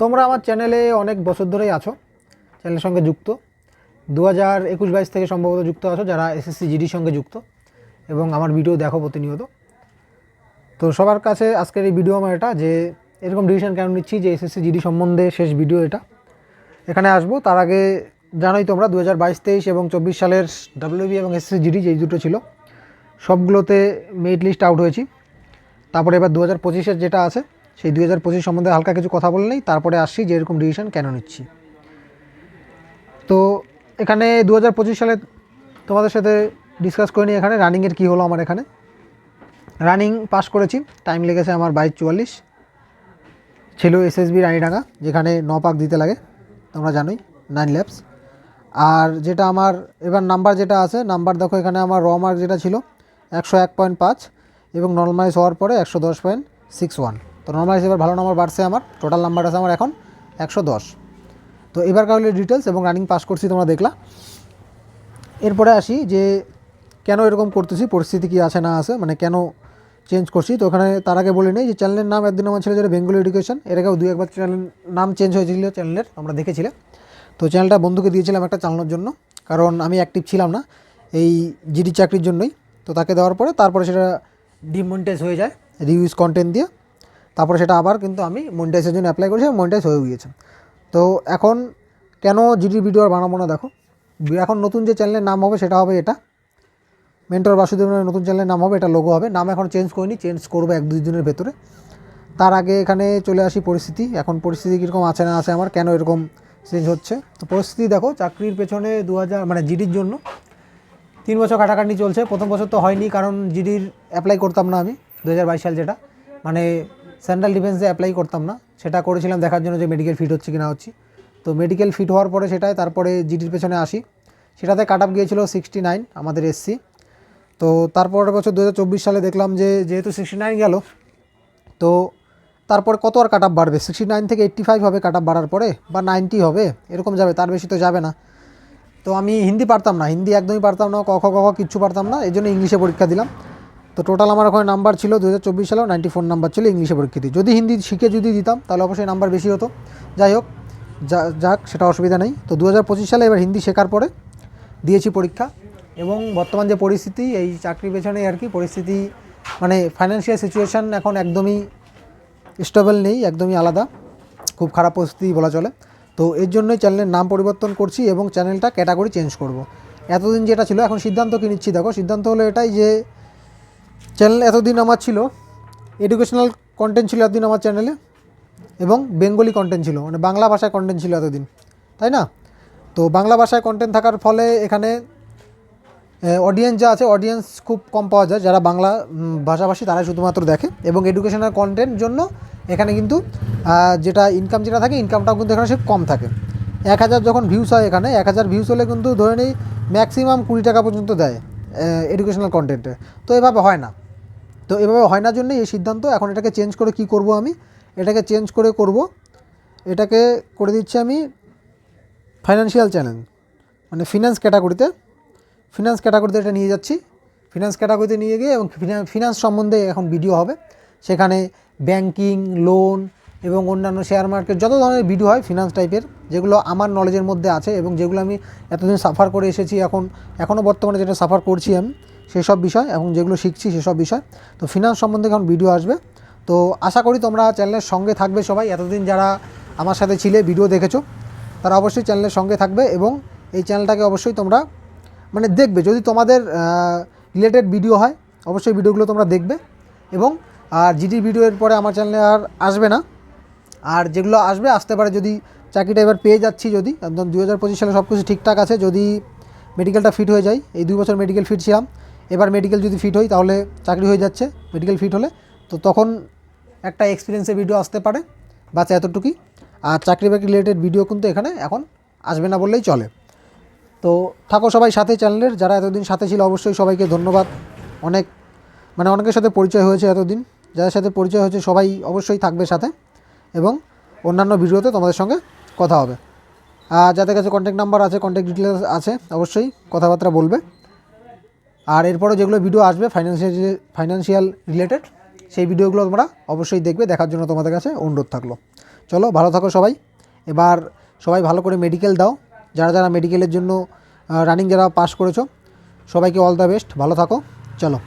তোমরা আমার চ্যানেলে অনেক বছর ধরেই আছো, চ্যানেলের সঙ্গে যুক্ত। দু হাজার একুশ বাইশ থেকে সম্ভবত যুক্ত আছো যারা এসএসসি জিডির সঙ্গে যুক্ত এবং আমার ভিডিও দেখো প্রতিনিয়ত। তো সবার কাছে আজকের এই ভিডিও আমার এটা যে, এরকম ডিসিশন কেন নিচ্ছি যে এসএসসি জিডি সম্বন্ধে শেষ ভিডিও এটা। এখানে আসব, তার আগে জানোই তোমরা দু হাজার বাইশ তেইশ এবং চব্বিশ সালের ডাব্লিউবি এবং এসএসসি জিডি যেই দুটো ছিল, সবগুলোতে মেরিট লিস্ট আউট হয়েছি। তারপরে এবার দু হাজার পঁচিশের যেটা আছে সেই দু হাজার পঁচিশ সম্বন্ধে হালকা কিছু কথা বলে নেই, তারপরে আসছি যে এরকম ডিসিশন কেন নিচ্ছি। তো এখানে দু হাজার পঁচিশ সালে তোমাদের সাথে ডিসকাস করে নিই এখানে রানিংয়ের কী হলো আমার এখানে। রানিং পাস করেছি টাইম লেগেছে আমার বাইশ চুয়াল্লিশ। ছিল এসএসবি রানিডাঙ্গা, যেখানে ন পাক দিতে লাগে, তোমরা জানোই নাইন ল্যাবস আর যেটা আমার, এবার নাম্বার যেটা আছে নাম্বার দেখো এখানে আমার র মার্ক যেটা ছিল, একশো এক পয়েন্ট পাঁচ এবং নর্মালাইজ হওয়ার পরে একশো দশ পয়েন্ট সিক্স ওয়ান তো নর্মালাইজ এবার ভালো নম্বর বাড়ছে আমার টোটাল নাম্বার আছে আমার এখন একশো দশ। তো এবার কাউলে ডিটেলস এবং রানিং পাস করছি তোমরা দেখলা। এরপরে আসি যে কেন এরকম করতেছি, পরিস্থিতি কি আছে না আছে মানে কেন চেঞ্জ করছি। তো ওখানে তার আগে বলে নেই যে চ্যানেলের নাম একদিন আমার ছিল যেটা বেঙ্গলি এডুকেশন এর আগেও দুই একবার চ্যানেল নাম চেঞ্জ হয়েছিল চ্যানেলের আমরা দেখেছিলে। তো চ্যানেলটা বন্ধুকে দিয়েছিলাম একটা চালানোর জন্য, কারণ আমি অ্যাক্টিভ ছিলাম না এই জিডি চাকরির জন্যই। তো তাকে দেওয়ার পরে তারপরে সেটা ডিমনিটাইজ হয়ে যায় রিউজ কন্টেন্ট দিয়ে। তারপরে সেটা আবার কিন্তু আমি মনিটাইজের জন্য অ্যাপ্লাই করেছি মনিটাইজ হয়ে গিয়েছে। তো এখন কেন জিডি ভিডিও আর বানাবো না দেখো? এখন নতুন যে চ্যানেলের নাম হবে সেটা হবে এটা। মেন্টর বাসুদেব নতুন চ্যানেলের নাম হবে, এটা লোগো হবে। নাম এখন চেঞ্জ করিনি চেঞ্জ করব এক দুই দিনের ভেতরে। তার আগে এখানে চলে আসি পরিস্থিতি। এখন পরিস্থিতি কীরকম আছে না আছে আমার, কেন এরকম চেঞ্জ হচ্ছে? তো পরিস্থিতি দেখো, চাকরির পেছনে দু হাজার মানে জিডির জন্য তিন বছর কাটাকাটি চলছে। প্রথম বছর তো হয়নি, কারণ জিডির অ্যাপ্লাই করতাম না আমি দু হাজার বাইশ সাল যেটা। মানে সেন্ট্রাল ডিফেন্সে অ্যাপ্লাই করতাম না। সেটা করেছিলাম দেখার জন্য যে মেডিকেল ফিট হচ্ছে কি না হচ্ছে। তো মেডিকেল ফিট হওয়ার পরে সেটাই তারপরে জিডির পেছনে আসি। সেটাতে কাট আপ গিয়েছিল সিক্সটি নাইন আমাদের এসসি তো তারপরের বছর দু হাজার চব্বিশ সালে দেখলাম যে যেহেতু সিক্সটি নাইন গেল, তো তারপর কত আর কাট আপ বাড়বে? সিক্সটি নাইন থেকে এইট্টি ফাইভ হবে কাট আপ বাড়ার পরে, বা নাইনটি হবে, এরকম যাবে, তার বেশি তো যাবে না। তো আমি হিন্দি পারতাম না, হিন্দি একদমই পারতাম না কখ কখ কিচ্ছু পারতাম না এই জন্য ইংলিশে পরীক্ষা দিলাম। তো টোটাল আমার ওখানে নাম্বার ছিল দু হাজার চব্বিশ সালেও নাইনটি ফোর নাম্বার ছিল ইংলিশে পরীক্ষা দিই যদি হিন্দি শিখে যদি দিতাম, তাহলে অবশ্যই নাম্বার বেশি হতো। যাই হোক, যা, যাক, সেটা অসুবিধা নেই। তো দু হাজার পঁচিশ সালে এবার হিন্দি শেখার পরে দিয়েছি পরীক্ষা এবং বর্তমান যে পরিস্থিতি, এই চাকরি পেছনে আর কি পরিস্থিতি মানে ফাইন্যান্সিয়াল সিচুয়েশান এখন একদমই স্টেবল নেই, একদমই আলাদা। খুব খারাপ পরিস্থিতি বলা চলে। তো এর জন্যই চ্যানেলের নাম পরিবর্তন করছি এবং চ্যানেলটা ক্যাটাগরি চেঞ্জ করব। এতদিন যেটা ছিল, এখন সিদ্ধান্ত কি নিচ্ছি? দেখো, সিদ্ধান্ত হলো এটাই যে চ্যানেল এতদিন আমার ছিল এডুকেশনাল কন্টেন্ট ছিল এতদিন আমার চ্যানেলে এবং বেঙ্গলি কন্টেন্ট ছিল মানে বাংলা ভাষায় কন্টেন্ট ছিল এতদিন, তাই না? তো বাংলা ভাষায় কন্টেন্ট থাকার ফলে এখানে অডিয়েন্স যা আছে অডিয়েন্স খুব কম পাওয়া যায়, যারা বাংলা ভাষাভাষী তারাই শুধুমাত্র দেখে, এবং এডুকেশনাল কন্টেন্ট জন্য এখানে কিন্তু যেটা ইনকাম যেটা থাকে ইনকামটাও কিন্তু এখানে সে কম থাকে। এক হাজার যখন ভিউস হয় এখানে, এক হাজার ভিউস হলে কিন্তু ধরে নেই ম্যাক্সিমাম কুড়ি টাকা পর্যন্ত দেয় এডুকেশনাল কন্টেন্টে তো এভাবে হয় না। তো এভাবে হয় না জন্যই এই সিদ্ধান্ত। এখন এটাকে চেঞ্জ করে কি করব আমি? এটাকে চেঞ্জ করে করব। এটাকে করে দিচ্ছি আমি ফাইন্যান্সিয়াল চ্যানেল মানে ফিনান্স ক্যাটাগরিতে ফিনান্স ক্যাটাগরিতে এটা নিয়ে যাচ্ছি। ফিনান্স ক্যাটাগরিতে নিয়ে গিয়ে এবং ফিনান্স সম্বন্ধে এখন ভিডিও হবে। সেখানে ব্যাংকিং লোন এবং অন্যান্য শেয়ার মার্কেট যত ধরনের ভিডিও হয় ফিনান্স টাইপের যেগুলো আমার নলেজের মধ্যে আছে এবং যেগুলো আমি এতদিন সাফার করে এসেছি এখন এখনও বর্তমানে যেটা সাফার করছি আমি সেসব বিষয় এবং যেগুলো শিখছি সেসব বিষয়। তো ফিনান্স সম্বন্ধে এখন ভিডিও আসবে। তো আশা করি তোমরা চ্যানেলের সঙ্গে থাকবে সবাই। এতদিন যারা আমার সাথে ছিলে ভিডিও দেখেছ, তারা অবশ্যই চ্যানেলের সঙ্গে থাকবে এবং এই চ্যানেলটাকে অবশ্যই তোমরা মানে দেখবে। যদি তোমাদের রিলেটেড ভিডিও হয়, অবশ্যই ভিডিওগুলো তোমরা দেখবে এবং আর জিডি ভিডিওর পরে আমার চ্যানেলে আর আসবে না। আর যেগুলো আসবে, আসতে পারে যদি চাকরিটা এবার পেয়ে যাচ্ছি যদি, একদম দু হাজার পঁচিশ সালে সব কিছু ঠিকঠাক আছে, যদি মেডিকেলটা ফিট হয়ে যায়, এই দুই বছর মেডিকেল ফিট ছিলাম। এবার মেডিকেল যদি ফিট হই, তাহলে চাকরি হয়ে যাচ্ছে মেডিকেল ফিট হলে। তো তখন একটা এক্সপিরিয়েন্সের ভিডিও আসতে পারে বাচ্চা এতটুকুই। আর চাকরি বাকরি রিলেটেড ভিডিও কিন্তু এখানে এখন আসবে না বললেই চলে। তো থাকো সবাই সাথে চ্যানেলের যারা এতদিন সাথে ছিল অবশ্যই সবাইকে ধন্যবাদ। অনেক মানে অনেকের সাথে পরিচয় হয়েছে এতদিন। যাদের সাথে পরিচয় হয়েছে, সবাই অবশ্যই থাকবে সাথে। এবং অন্যান্য ভিডিওতে তোমাদের সঙ্গে কথা হবে। আর যাদের কাছে কন্ট্যাক্ট নাম্বার আছে কন্ট্যাক্ট ডিটেলস আছে, অবশ্যই কথাবার্তা বলবে। আর এরপরও যেগুলো ভিডিও আসবে ফাইন্যান্সিয়াল ফাইন্যান্সিয়াল রিলেটেড সেই ভিডিওগুলো তোমরা অবশ্যই দেখবে, দেখার জন্য তোমাদের কাছে অনুরোধ থাকল। চলো, ভালো থাকো সবাই। এবার সবাই ভালো করে মেডিকেল দাও। যারা যারা মেডিকেলের জন্য রানিং যারা পাস করেছ, সবাইকে অল দ্য বেস্ট ভালো থাকো। চলো।